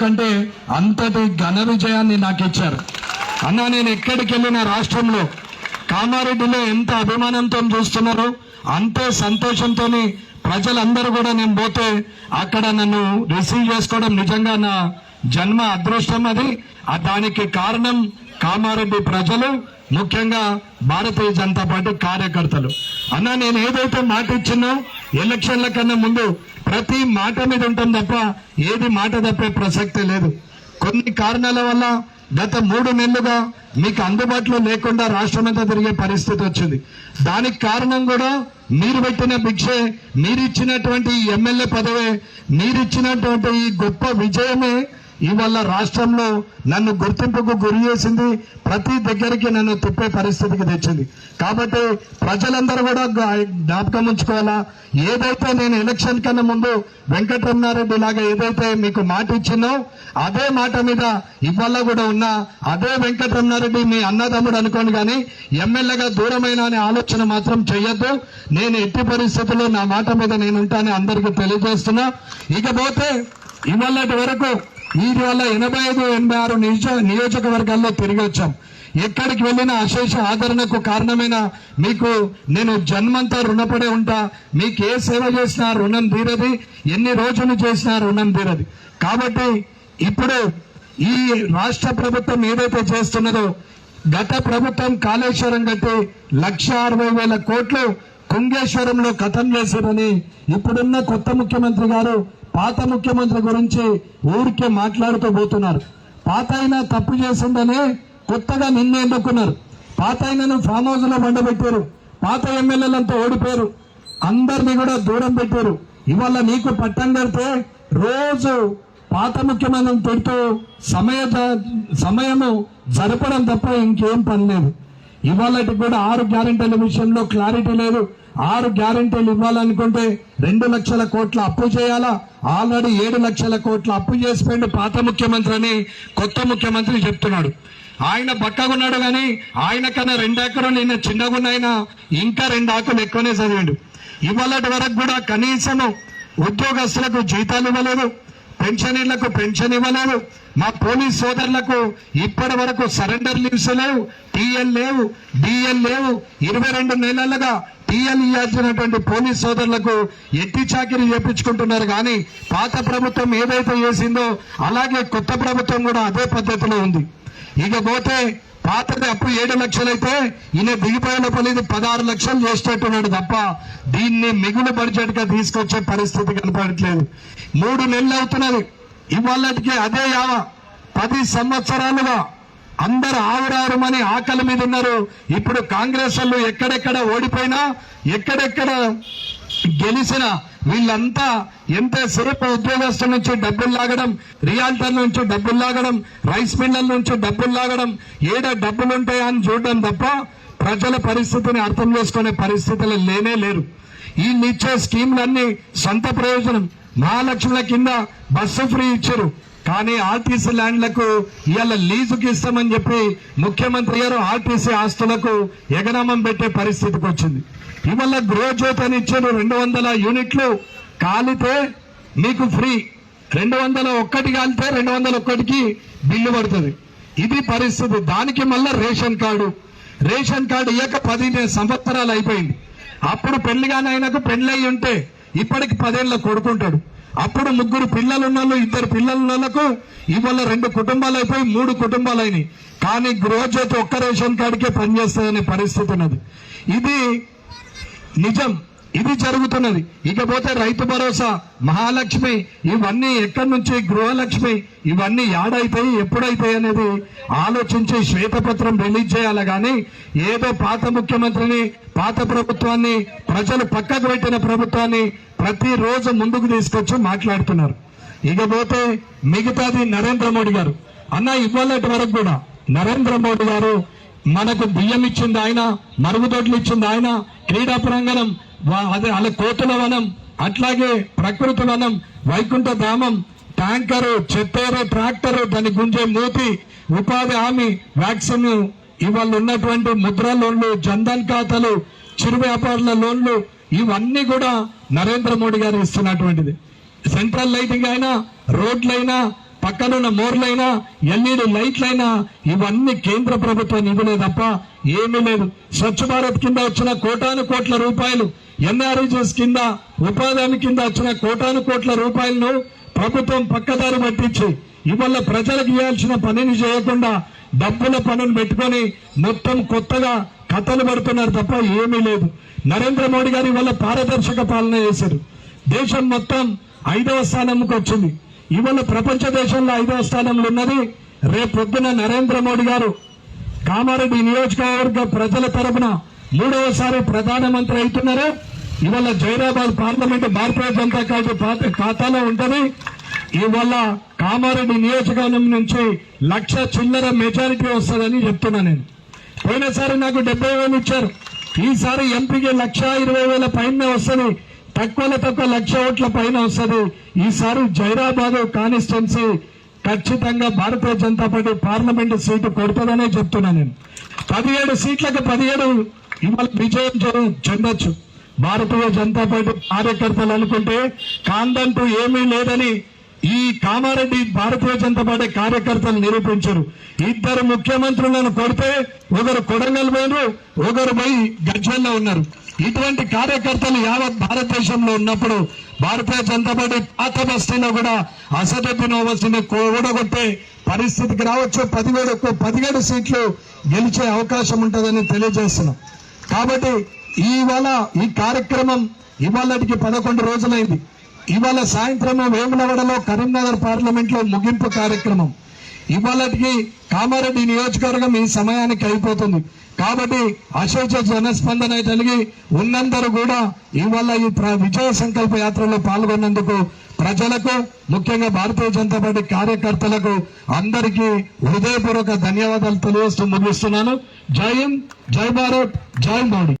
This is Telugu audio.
కంటే అంతటి ఘన విజయాన్ని నాకు ఇచ్చారు. అన్న నేను ఎక్కడికి వెళ్ళిన రాష్ట్రంలో కామారెడ్డిలో ఎంత అభిమానంతో చూస్తున్నారో అంతే సంతోషంతో ప్రజలందరూ కూడా నేను పోతే అక్కడ నన్ను రిసీవ్ చేసుకోవడం నిజంగా నా జన్మ అదృష్టం అది. ఆ దానికి కారణం కామారెడ్డి ప్రజలు ముఖ్యంగా భారతీయ జనతా పార్టీ కార్యకర్తలు. అన్న నేను ఏదైతే మాట ఇచ్చినో ఎలక్షన్ల కన్నా ముందు ప్రతి మాట మీద ఉంటాం తప్ప ఏది మాట తప్పే ప్రసక్తే లేదు. కొన్ని కారణాల వల్ల గత మూడు నెలలుగా మీకు అందుబాటులో లేకుండా రాష్ట్రమంతా తిరిగే పరిస్థితి వచ్చింది. దానికి కారణం కూడా మీరు పెట్టిన భిక్షే మీరిచ్చినటువంటి ఈ ఎమ్మెల్యే పదవే మీరిచ్చినటువంటి ఈ గొప్ప విజయమే ఇవాళ రాష్ట్రంలో నన్ను గుర్తింపుకు గురి చేసింది ప్రతి దగ్గరికి నన్ను తిప్పే పరిస్థితికి తెచ్చింది. కాబట్టి ప్రజలందరూ కూడా జ్ఞాపకం ఉంచుకోవాలా? ఏదైతే నేను ఎలక్షన్ కన్నా ముందు వెంకటరమణారెడ్డి లాగా ఏదైతే మీకు మాట ఇచ్చినో అదే మాట మీద ఇవాళ కూడా ఉన్నా అదే వెంకటరమణారెడ్డి మీ అన్నదమ్ముడు అనుకోండి కానీ ఎమ్మెల్యేగా దూరమైన అనే ఆలోచన మాత్రం చెయ్యొద్దు. నేను ఎట్టి పరిస్థితుల్లో నా మాట మీద నేను ఉంటానని అందరికీ తెలియజేస్తున్నా. ఇకపోతే ఇవాళ వరకు ఈ వల్ల ఎనభై ఐదు ఎనభై ఆరు నియోజ నియోజకవర్గాల్లో తిరిగి వచ్చాం. ఎక్కడికి వెళ్ళిన అశేష ఆదరణకు కారణమైన మీకు నేను జన్మంతా రుణపడే ఉంటా. మీకు ఏ సేవ చేసినా రుణం తీరది. ఎన్ని రోజులు చేసినా రుణం తీరది. కాబట్టి ఇప్పుడు ఈ రాష్ట్ర ప్రభుత్వం ఏదైతే చేస్తున్నదో గత ప్రభుత్వం కాళేశ్వరం కట్టి లక్ష అరవై వేల కోట్లు కుంగేశ్వరంలో కథం చేశారని ఇప్పుడున్న కొత్త ముఖ్యమంత్రి గారు పాత ముఖ్యమంత్రి గురించి ఊరికే మాట్లాడుతూ పోతున్నారు. పాత అయినా తప్పు చేసిందనే కొత్తగా నిన్నే ఎన్నుకున్నారు. పాత అయినను ఫామ్ హౌస్లో బండబెట్టారు పాత ఎమ్మెల్యేలంతా ఓడిపోయారు. అందరినీ కూడా దూరం పెట్టారు. ఇవాళ నీకు పట్టం కడితే రోజు పాత ముఖ్యమంత్రిని తిడుతూ సమయ సమయము జరపడం తప్ప ఇంకేం పని లేదు. ఇవాళటి కూడా ఆరు గ్యారెంటీల విషయంలో క్లారిటీ లేదు. ఆరు గ్యారెంటీలు ఇవ్వాలనుకుంటే రెండు లక్షల కోట్ల అప్పు చేయాలా? ఆల్రెడీ ఏడు లక్షల కోట్ల అప్పు చేసిపోయిండు పాత ముఖ్యమంత్రి అని కొత్త ముఖ్యమంత్రి చెప్తున్నాడు. ఆయన బక్కగున్నాడు కానీ ఆయన కన్నా రెండు ఎకరాలు నిన్న చిన్నగున్నాయినా ఇంకా రెండు ఆకులు ఎక్కువనే చదివాడు. ఇవాళటి వరకు కూడా కనీసము ఉద్యోగస్తులకు జీతాలు ఇవ్వలేదు పెన్షనీర్లకు పెన్షన్ ఇవ్వలేదు మా పోలీస్ సోదరులకు ఇప్పటి వరకు సరెండర్ లీవ్స్ లేవు టీఎల్ లేవు డిఎల్ లేవు. ఇరవై రెండు నెలలుగా టీఎల్ ఇవ్వాల్సినటువంటి పోలీస్ సోదరులకు ఎట్టి చాకిరి చేపించుకుంటున్నారు. కానీ పాత ప్రభుత్వం ఏదైతే చేసిందో అలాగే కొత్త ప్రభుత్వం కూడా అదే పద్ధతిలో ఉంది. ఇకపోతే పాతది అప్పు ఏడు లక్షలైతే ఈయన దిగిపోయిన పనిది పదహారు లక్షలు చేసేటట్టున్నాడు తప్ప దీన్ని మిగులు బడ్జెట్గా తీసుకొచ్చే పరిస్థితి కనపడట్లేదు. మూడు నెలలు అవుతున్నది. ఇవాళకి అదే యావ. పది సంవత్సరాలుగా అందరు ఆవురారుమని ఆకలి మీద ఉన్నారు. ఇప్పుడు కాంగ్రెస్ వాళ్ళు ఎక్కడెక్కడ ఓడిపోయినా ఎక్కడెక్కడ గెలిచిన వీళ్ళంతా ఎంతసేపు ఉద్యోగస్తుల నుంచి డబ్బులు లాగడం రియాల్టర్ నుంచి డబ్బులు లాగడం రైస్ మిల్లల నుంచి డబ్బులు లాగడం ఏడ డబ్బులు ఉంటాయా అని చూడడం తప్ప ప్రజల పరిస్థితిని అర్థం చేసుకునే పరిస్థితులు లేనే లేరు. వీళ్ళు ఇచ్చే స్కీమ్లన్నీ సొంత ప్రయోజనం. మహాలక్ష్ముల కింద బస్సు ఫ్రీ ఇచ్చారు. కానీ ఆర్టీసీ ల్యాండ్లకు ఇవాళ లీజుకి ఇస్తామని చెప్పి ముఖ్యమంత్రి గారు ఆర్టీసీ ఆస్తులకు ఎగనామం పెట్టే పరిస్థితికి వచ్చింది. ఇవాళ గృహజ్యోతి అని ఇచ్చారు రెండు వందల యూనిట్లు. కాలితే మీకు ఫ్రీ. రెండు వందల ఒక్కటి కాలితే రెండు వందల ఒక్కటికి బిల్లు పడుతుంది. ఇది పరిస్థితి. దానికి మళ్ళా రేషన్ కార్డు. రేషన్ కార్డు ఇయ్యక పదిహేను సంవత్సరాలు అయిపోయింది. అప్పుడు పెళ్ళిగాని ఆయనకు పెళ్ళయి ఉంటే ఇప్పటికి పదేళ్ళ కొడుకుంటాడు. అప్పుడు ముగ్గురు పిల్లలు ఉన్నోళ్ళు ఇద్దరు పిల్లలు ఉన్నోళ్ళకు ఇవాళ రెండు కుటుంబాలు అయిపోయి మూడు కుటుంబాలు అయినాయి. కానీ గృహజ్యోతి ఒక్క రేషన్ కార్డుకే పనిచేస్తుందనే పరిస్థితి ఉన్నది. ఇది నిజం. ఇది జరుగుతున్నది. ఇకపోతే రైతు భరోసా మహాలక్ష్మి ఇవన్నీ ఎక్కడి నుంచి? గృహలక్ష్మి ఇవన్నీ యాడైతాయి ఎప్పుడైతాయి అనేది ఆలోచించి శ్వేతపత్రం రిలీజ్ చేయాలి. కానీ ఏదో పాత ముఖ్యమంత్రిని పాత ప్రభుత్వాన్ని ప్రజలు పక్కకు పెట్టిన ప్రభుత్వాన్ని ప్రతిరోజు ముందుకు తీసుకొచ్చి మాట్లాడుతున్నారు. ఇకపోతే మిగతాది నరేంద్ర మోడీ గారు. అన్న ఇవ్వాలటి వరకు కూడా. నరేంద్ర మోడీ గారు మనకు బియ్యం ఇచ్చింది ఆయన మరుగుదొడ్లు ఇచ్చింది ఆయన క్రీడా ప్రాంగణం అదే అలా కోతుల వనం అట్లాగే ప్రకృతి వనం వైకుంఠ ధామం ట్యాంకరు చెత్తేరు ట్రాక్టరు దాని గుంజే మూతి ఉపాధి హామీ వ్యాక్సిన్ ఇవాళ ఉన్నటువంటి ముద్ర లోన్లు జన్ధన్ ఖాతాలు చిరు వ్యాపారుల లోన్లు ఇవన్నీ కూడా నరేంద్ర మోడీ గారు ఇస్తున్నటువంటిది. సెంట్రల్ లైటింగ్ అయినా రోడ్లైనా పక్కనున్న మోర్లైనా ఎల్ఈడి లైట్లైనా ఇవన్నీ కేంద్ర ప్రభుత్వం నిధులే తప్ప ఏమీ లేదు. స్వచ్ఛ భారత్ కింద వచ్చిన కోటాను కోట్ల రూపాయలు ఎన్ఆర్ఈజెస్ కింద ఉపాధి కింద వచ్చిన కోటాను కోట్ల రూపాయలను ప్రభుత్వం పక్కదారి పట్టించి ఇవాళ ప్రజలకు ఇవ్వాల్సిన పనిని చేయకుండా డబ్బుల పనులు పెట్టుకొని మొత్తం కొత్తగా కథలు పడుతున్నారు తప్ప ఏమీ లేదు. నరేంద్ర మోడీ గారు ఇవాళ పారదర్శక పాలన చేశారు. దేశం మొత్తం ఐదవ స్థానంకి వచ్చింది. ఇవాళ ప్రపంచ దేశంలో ఐదవ స్థానంలో ఉన్నది రేపు పొద్దున నరేంద్ర మోడీ గారు. కామారెడ్డి నియోజకవర్గ ప్రజల తరపున మూడవసారి ప్రధానమంత్రి అవుతున్నారు. ఇవాళ జైరాబాద్ పార్లమెంట్ భారతీయ జనతా పార్టీ పాత- ఖాతాలో ఉంటుంది. ఇవాళ కామారెడ్డి నియోజకవర్గం నుంచి లక్ష చిల్లర మెజారిటీ వస్తుందని చెప్తున్నా నేను. పోయినసారి నాకు డెబ్బై వేలు ఇచ్చారు. ఈసారి ఎంపీకి లక్ష ఇరవై వేల పైన వస్తుంది. తక్కువలో తక్కువ లక్ష ఓట్ల పైన వస్తుంది. ఈసారి జైరాబాద్ కాన్స్టిట్యున్సీ ఖచ్చితంగా Bharatiya Janata party parliament seat కొడుతుందనే చెప్తున్నా నేను. పదిహేడు సీట్లకు పదిహేడు ఇవాళ విజయం చెందొచ్చు. భారతీయ జనతా పార్టీ కార్యకర్తలు అనుకుంటే కాందంటూ ఏమీ లేదని ఈ కామారెడ్డి భారతీయ జనతా పార్టీ కార్యకర్తలు నిరూపించారు. ఇద్దరు ముఖ్యమంత్రులను కొడితే ఒకరు కొడంగల్ పోయినారు ఒకరు పోయి గజ్వల్లో ఉన్నారు. ఇటువంటి కార్యకర్తలు యావత్ భారతదేశంలో ఉన్నప్పుడు భారతీయ జనతా పార్టీ పాత బస్తీలో కూడా అసదెబ్బిన ఓవైసీని కూడగొట్టే పరిస్థితికి రావచ్చు. పదివేలకు పదిహేడు సీట్లు గెలిచే అవకాశం ఉంటుందని తెలియజేస్తున్నాం. కాబట్టి ఇవాళ ఈ కార్యక్రమం ఇవాళకి పదకొండు రోజులైంది. ఇవాళ సాయంత్రం వేములవాడలో కరీంనగర్ పార్లమెంట్లో ముగింపు కార్యక్రమం. ఇవాళకి కామారెడ్డి నియోజకవర్గం ఈ సమయానికి అయిపోతుంది. కాబట్టి అశోచ జనస్పందన కలిగి ఉన్నందరూ కూడా ఇవాళ ఈ విజయ సంకల్ప యాత్రలో పాల్గొన్నందుకు ప్రజలకు ముఖ్యంగా భారతీయ జనతా పార్టీ కార్యకర్తలకు అందరికీ హృదయపూర్వక ధన్యవాదాలు తెలియజేస్తూ ముగిస్తున్నాను. జై హింద్ జై భారత్ జై మోడీ.